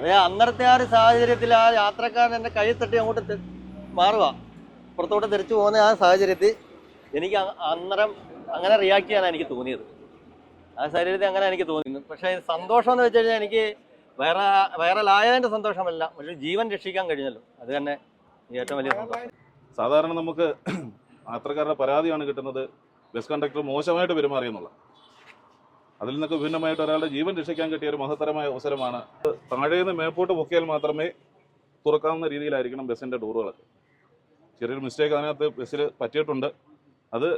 അതേ അന്നത്തെ ആ ഒരു സാഹചര്യത്തിൽ ആ യാത്രക്കാരൻ എന്റെ കൈ തട്ടി അങ്ങോട്ട് മാറുക പുറത്തോട്ട് തിരിച്ചു പോകുന്ന ആ സാഹചര്യത്തിൽ എനിക്ക് അന്നരം അങ്ങനെ റിയാക്ട് ചെയ്യാനാണ് എനിക്ക് തോന്നിയത്. ആ സാഹചര്യത്തിൽ അങ്ങനെ എനിക്ക് തോന്നിയിരുന്നു. പക്ഷേ സന്തോഷം എന്ന് വെച്ച് കഴിഞ്ഞാൽ എനിക്ക് വേറെ വൈറലായതിന്റെ സന്തോഷമല്ല. ഒരു ജീവൻ രക്ഷിക്കാൻ കഴിഞ്ഞല്ലോ. അത് തന്നെ ഏറ്റവും വലിയ സന്തോഷം. സാധാരണ നമുക്ക് യാത്രക്കാരുടെ പരാതിയാണ് കിട്ടുന്നത് ബസ് കണ്ടക്ടർ മോശമായിട്ട് പെരുമാറിയെന്നുള്ള. അതിൽ നിന്നൊക്കെ വിഭിന്നമായിട്ട് ഒരാളുടെ ജീവൻ രക്ഷിക്കാൻ കിട്ടിയ ഒരു മഹത്തരമായ അവസരമാണ്. താഴേന്ന് മേപ്പോട്ട് പൊക്കിയാൽ മാത്രമേ തുറക്കാവുന്ന രീതിയിലായിരിക്കണം ബസ്സിന്റെ ഡോറുകളൊക്കെ. ചെറിയൊരു മിസ്റ്റേക്ക് അതിനകത്ത് ബസ്സിൽ പറ്റിയിട്ടുണ്ട്. അത്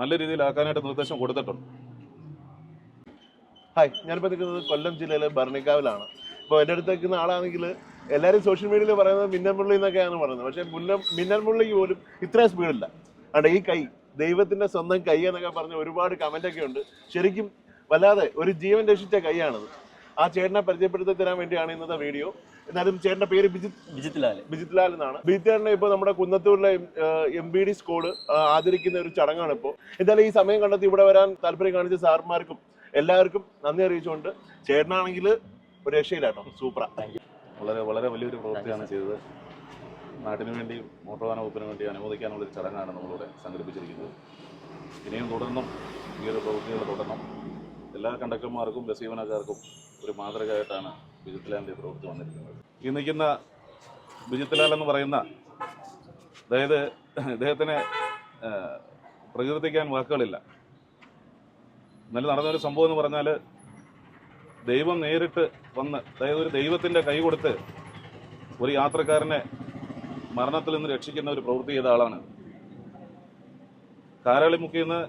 നല്ല രീതിയിലാക്കാനായിട്ട് നിർദ്ദേശം കൊടുത്തിട്ടുണ്ട്. ഹായ് ഞാനിപ്പോൾ നിൽക്കുന്നത് കൊല്ലം ജില്ലയിലെ ഭരണിക്കാവിലാണ്. ഇപ്പോൾ എന്റെ അടുത്ത് നിൽക്കുന്ന ആളാണെങ്കിൽ എല്ലാവരും സോഷ്യൽ മീഡിയയിൽ പറയുന്നത് മിന്നൽ മുരളി എന്നൊക്കെയാണ് പറയുന്നത്. പക്ഷേ മുല്ല മിന്നൽ മുരളിക്ക് പോലും ഇത്രയും സ്പീഡില്ല അവിടെ ഈ കൈ. ദൈവത്തിന്റെ സ്വന്തം കൈ എന്നൊക്കെ പറഞ്ഞ് ഒരുപാട് കമന്റ് ഒക്കെ ഉണ്ട്. ശരിക്കും വല്ലാതെ ഒരു ജീവൻ രക്ഷിച്ച കൈയാണത്. ആ ചേട്ടനെ പരിചയപ്പെടുത്തി തരാൻ വേണ്ടിയാണ് ഇന്നത്തെ വീഡിയോ എന്നാലും ചേട്ടന്റെ പേര് ബിജിത് ബിജിത് ലാൽ ബിജിത് ലാൽ എന്നാണ്. ബിജിത് ലാലിനെ ഇപ്പോൾ നമ്മുടെ കുന്നത്തൂരിലെ എം ബി ഡി സ്കൂൾ ആദരിക്കുന്ന ഒരു ചടങ്ങാണ് ഇപ്പോ. എന്തായാലും ഈ സമയം കണ്ടെത്തി ഇവിടെ വരാൻ താല്പര്യം കാണിച്ച സാർമാർക്കും എല്ലാവർക്കും നന്ദി അറിയിച്ചുകൊണ്ട് ചേട്ടനാണെങ്കിൽ ഒരു രക്ഷയിലാട്ടോ സൂപ്പറാ. താങ്ക് യു വളരെ വളരെ വലിയൊരു പ്രവൃത്തിയാണ് ചെയ്തത്. നാട്ടിനു വേണ്ടി മോട്ടോർ വകുപ്പിന് വേണ്ടി അനുമോദിക്കാനുള്ള ഒരു ചടങ്ങാണ് നമ്മളിവിടെ സംഘടിപ്പിച്ചിരിക്കുന്നത്. ഇനിയും തുടർന്നും ഈ ഒരു പ്രവൃത്തികൾ തുടരണം എല്ലാ കണ്ടക്ടർമാർക്കും ബസ് ജീവനക്കാർക്കും ഒരു മാതൃകയായിട്ടാണ് ബിജിത്ലാലിന്റെ പ്രവൃത്തി വന്നിരിക്കുന്നത്. ഈ നിൽക്കുന്ന ബിജിത്ലാൽ എന്ന് പറയുന്ന അതായത് ഇദ്ദേഹത്തിനെ പ്രകീർത്തിക്കാൻ വാക്കുകളില്ല. ഇന്നലെ നടന്നൊരു സംഭവം എന്ന് പറഞ്ഞാൽ ദൈവം നേരിട്ട് വന്ന് അതായത് ഒരു ദൈവത്തിന്റെ കൈ കൊടുത്ത് ഒരു യാത്രക്കാരനെ മരണത്തിൽ നിന്ന് രക്ഷിക്കുന്ന ഒരു പ്രവൃത്തി ചെയ്ത ആളാണ്. കാരാളിമുക്കിൽ നിന്ന്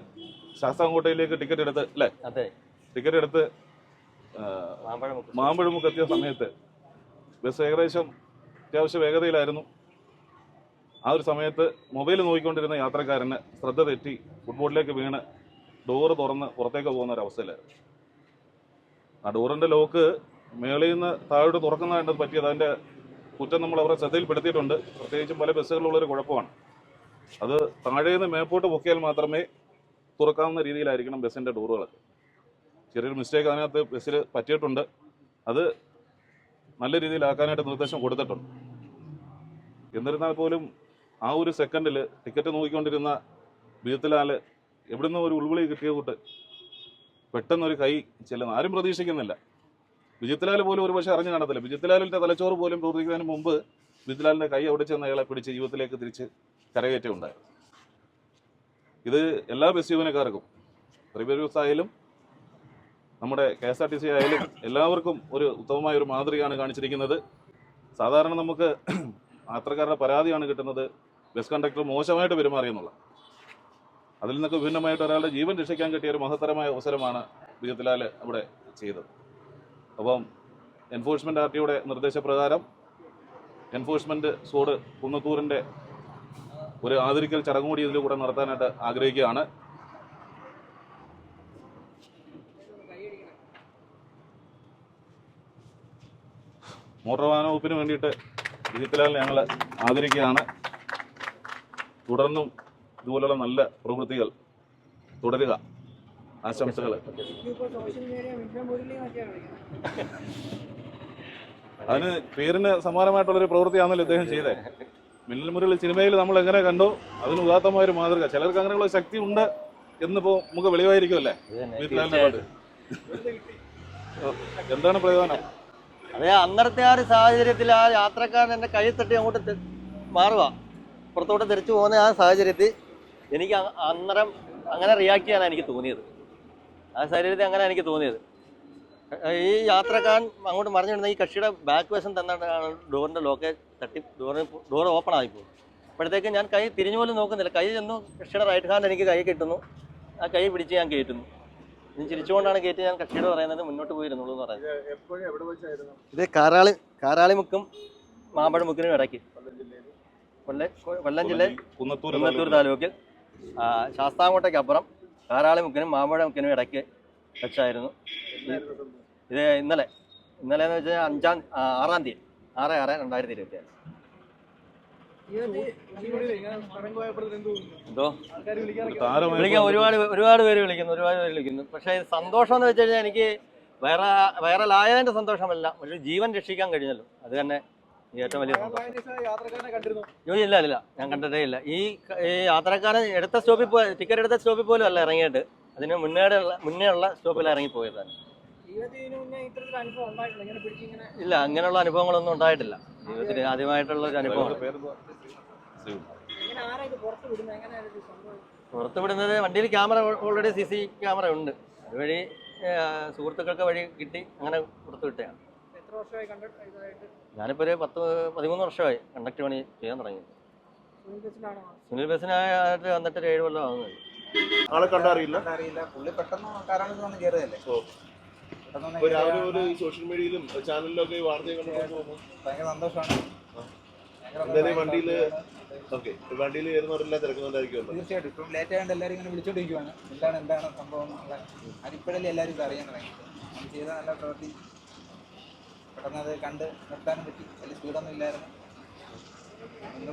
ശാസ്താംകോട്ടയിലേക്ക് ടിക്കറ്റ് എടുത്ത് അല്ലേ? ടിക്കറ്റ് എടുത്ത് മാമ്പഴമുക്ക് എത്തിയ സമയത്ത് ബസ് ഏകദേശം അത്യാവശ്യ വേഗതയിലായിരുന്നു. ആ ഒരു സമയത്ത് മൊബൈൽ നോക്കിക്കൊണ്ടിരുന്ന യാത്രക്കാരന് ശ്രദ്ധ തെറ്റി ഫുട്ബോളിലേക്ക് വീണ് ഡോറ് തുറന്ന് പുറത്തേക്ക് പോകുന്ന ഒരു അവസ്ഥയിലായിരുന്നു ആ ഡോറിന്റെ ലോക്ക് മേളിൽ നിന്ന് താഴോട്ട് തുറക്കുന്നതായിട്ട് പറ്റിയത് അതിന്റെ കുറ്റം നമ്മൾ അവരെ ശ്രദ്ധയിൽപ്പെടുത്തിയിട്ടുണ്ട്. പ്രത്യേകിച്ചും പല ബസ്സുകളിലുള്ളൊരു കുഴപ്പമാണ്. അത് താഴേന്ന് മേപ്പോട്ട് പൊക്കിയാൽ മാത്രമേ തുറക്കാവുന്ന രീതിയിലായിരിക്കണം ബസ്സിന്റെ ഡോറുകളൊക്കെ ചെറിയൊരു മിസ്റ്റേക്ക് അതിനകത്ത് ബസ്സിൽ പറ്റിയിട്ടുണ്ട്. അത് നല്ല രീതിയിലാക്കാനായിട്ട് നിർദ്ദേശം കൊടുത്തിട്ടുണ്ട്. എന്നിരുന്നാൽ പോലും ആ ഒരു സെക്കൻഡിൽ ടിക്കറ്റ് നോക്കിക്കൊണ്ടിരുന്ന ബീത്തിലാൽ എവിടുന്ന് ഒരു ഉൾവിളി കിട്ടിയ കൂട്ട് പെട്ടെന്നൊരു കൈ ചെല്ലുന്നു. ആരും പ്രതീക്ഷിക്കുന്നില്ല. വിജിത്ലാൽ പോലും ഒരു പക്ഷേ അറിഞ്ഞു കാണത്തില്ല. വിജിത്ലാലിന്റെ തലച്ചോറ് പോലും പ്രവർത്തിക്കുന്നതിന് മുമ്പ് വിജിത്ലാലിന്റെ കൈ അവിടെ ചെന്ന് അയാളെ പിടിച്ച് ജീവിതത്തിലേക്ക് തിരിച്ച് കരകയറ്റമുണ്ടായി ഇത് എല്ലാ ബസ് ജീവനക്കാർക്കും പ്രീമിയർ ബസ് ആയാലും നമ്മുടെ K S R T C ആയാലും എല്ലാവർക്കും ഒരു ഉത്തമമായ ഒരു മാതൃകയാണ് കാണിച്ചിരിക്കുന്നത്. സാധാരണ നമുക്ക് യാത്രക്കാരുടെ പരാതിയാണ് കിട്ടുന്നത് ബസ് കണ്ടക്ടർ മോശമായിട്ട് പെരുമാറിയെന്നുള്ള അതിൽ നിന്നൊക്കെ വിഭിന്നമായിട്ട് ഒരാളുടെ ജീവൻ രക്ഷിക്കാൻ കിട്ടിയ ഒരു മഹത്തരമായ അവസരമാണ് വിജയത്തിലാൽ അവിടെ ചെയ്തത്. അപ്പം എൻഫോഴ്സ്മെന്റ് ആർ ടിയുടെ നിർദ്ദേശപ്രകാരം എൻഫോഴ്സ്മെന്റ് സ്ക്വാഡ് കുന്നത്തൂരിന്റെ ഒരു ആദരിക്കൽ ചടങ്ങ് കൂടി ഇതിൽ കൂടെ നടത്താനായിട്ട് ആഗ്രഹിക്കുകയാണ്. മോട്ടോർ വാഹന വകുപ്പിന് വേണ്ടിയിട്ട് വിജിത്തിലാൽ ഞങ്ങൾ ആദരിക്കുകയാണ്. തുടർന്നും ഇതുപോലുള്ള നല്ല പ്രവൃത്തികൾ തുടരുക. ആശംസകൾ. അതിന് പേരിന് സമാനമായിട്ടുള്ളൊരു പ്രവൃത്തിയാണല്ലോ ഇദ്ദേഹം ചെയ്തത് മിന്നൽ മുരളി സിനിമയിൽ നമ്മൾ എങ്ങനെ കണ്ടു? അതിന് ഉദാത്തമായ ഒരു മാതൃക. ചിലർക്ക് അങ്ങനെയുള്ള ശക്തി ഉണ്ട് എന്നിപ്പോ നമുക്ക് വെളിവായിരിക്കുമല്ലേ എന്താണ് പ്രയോജനം? അതെ അന്നത്തെ ആ ഒരു സാഹചര്യത്തിൽ ആ യാത്രക്കാരൻ എന്റെ കൈ തട്ടി അങ്ങോട്ട് മാറുക. പുറത്തോട്ട് തിരിച്ചു പോകുന്ന ആ സാഹചര്യത്തിൽ എനിക്ക് അന്നരം അന്നേരം അങ്ങനെ റിയാക്ട് ചെയ്യാനാണ് എനിക്ക് തോന്നിയത്. ആ സാഹചര്യത്തിൽ അങ്ങനെ എനിക്ക് തോന്നിയത്. ഈ യാത്രക്കാരൻ അങ്ങോട്ട് മറിഞ്ഞിരുന്ന ഈ കക്ഷിയുടെ ബാക്ക് വശം തന്നിട്ടാണ് ഡോറിന്റെ ലോക്കെ തട്ടി ഡോറിന് ഡോർ ഓപ്പൺ ആയിപ്പോയി അപ്പോഴത്തേക്ക് ഞാൻ കൈ തിരിഞ്ഞു പോലും നോക്കുന്നില്ല. കൈ ചെന്നു കക്ഷിയുടെ റൈറ്റ് ഹാൻഡ് എനിക്ക് കൈ കിട്ടുന്നു. ആ കൈ പിടിച്ച് ഞാൻ കയറ്റുന്നു. ഇനി ചിരിച്ചുകൊണ്ടാണ് കയറ്റി ഞാൻ കക്ഷിയോട് പറയുന്നത് മുന്നോട്ട് പോയിരുന്നുള്ളൂ എന്ന് പറയുന്നത്. ഇത് എവിടെ വെച്ചായിരുന്നു? ഇത് കാരാളി കാരാളിമുക്കും മാമ്പഴമുക്കിനും ഇടയ്ക്ക്. കൊല്ലം കൊല്ലം ജില്ലയിൽ കുന്നത്തൂർ കുന്നത്തൂർ താലൂക്കിൽ. ആ, ശാസ്താംകോട്ടയ്ക്ക് അപ്പുറം. കാരാളിമുക്കിനും മാമ്പഴമുക്കിനും ഇടയ്ക്ക് വെച്ചായിരുന്നു. ഇത് ഇന്നലെ ഇന്നലെ എന്ന് വെച്ചാൽ അഞ്ചാം ആറാം തീയതി ആറ് ആറ് രണ്ടായിരത്തി ഇരുപത്തി ആറ് എന്തോ? വിളിക്കാൻ ഒരുപാട് ഒരുപാട് പേര് വിളിക്കുന്നു ഒരുപാട് പേര് വിളിക്കുന്നു. പക്ഷേ സന്തോഷം എന്ന് വെച്ച് കഴിഞ്ഞാൽ എനിക്ക് വൈറ- വൈറലായതിന്റെ സന്തോഷമല്ല ഒരു ജീവൻ രക്ഷിക്കാൻ കഴിഞ്ഞല്ലോ. അത് തന്നെ ഏറ്റവും വലിയ സന്തോഷം. യാത്രക്കാരനെ കണ്ടിരുന്നു. അയ്യോ ഇല്ല ഇല്ല. ഞാൻ കണ്ടിട്ടേ ഇല്ല. ഈ യാത്രക്കാരൻ എടുത്ത സ്റ്റോപ്പിൽ പോയ ടിക്കറ്റ് എടുത്ത സ്റ്റോപ്പിൽ പോലും അല്ല ഇറങ്ങിയിട്ട്. അതിന് മുന്നേ മുന്നേ ഉള്ള സ്റ്റോപ്പിൽ ഇറങ്ങി പോയതാണ്. ഇല്ല അങ്ങനെയുള്ള അനുഭവങ്ങളൊന്നും ഉണ്ടായിട്ടില്ല. ജീവിതത്തിൽ ആദ്യമായിട്ടുള്ള ഒരു അനുഭവം. എങ്ങനെ ആരാ ഇത് പുറത്ത് വിടുന്നത് വണ്ടിയിൽ camera already C C camera ഉണ്ട്. അതുവഴി സുഹൃത്തുക്കൾക്ക് വഴി കിട്ടി അങ്ങനെ പുറത്തു വിട്ടതാണ്. എത്ര വർഷമായി കണ്ടിട്ട് ഞാനിപ്പോൾ ഒരു പത്ത് പതിമൂന്ന് വർഷമായി കണ്ടക്ട് പണി ചെയ്യാൻ തുടങ്ങി. സുനിൽ ബസ്സിനായിട്ട് വന്നിട്ട് ഒരു ഏഴ് കൊല്ലം ആവുന്നത് ആളെ കണ്ടറിയില്ല അറിയില്ല? പുള്ളി പെട്ടെന്ന് കാരണത്തിൽ വന്ന് കയറിയതല്ലേ ഓ. പെട്ടെന്ന് ഇപ്പൊ രാവിലെ ഒരു സോഷ്യൽ മീഡിയയിലും ചാനലിലൊക്കെ ഈ വാർത്തയെ കണ്ടപ്പോൾ തോന്നുന്നു. ഭയങ്കര സന്തോഷമാണ്. ഭയങ്കര എന്തായാലും വണ്ടിയിൽ. ഓക്കെ. വണ്ടിയിൽ തിരക്കുന്നുണ്ടായിരിക്കുമല്ലോ തീർച്ചയായിട്ടും. ഇപ്പം ലേറ്റ് ആയതുകൊണ്ട് എല്ലാവരും ഇങ്ങനെ വിളിച്ചോണ്ടിരിക്കുവാണ്. എന്താണ് എന്താണ് സംഭവം എന്നുള്ള അതിപ്പോഴല്ലേ എല്ലാവരും ഇത് അറിയാൻ തുടങ്ങി. നമ്മൾ ചെയ്ത നല്ല പ്രവൃത്തി പെട്ടെന്ന് അത് കണ്ട് നിർത്താനും പറ്റി. വലിയ സ്പീഡൊന്നും ഇല്ലായിരുന്നു. ഒന്ന്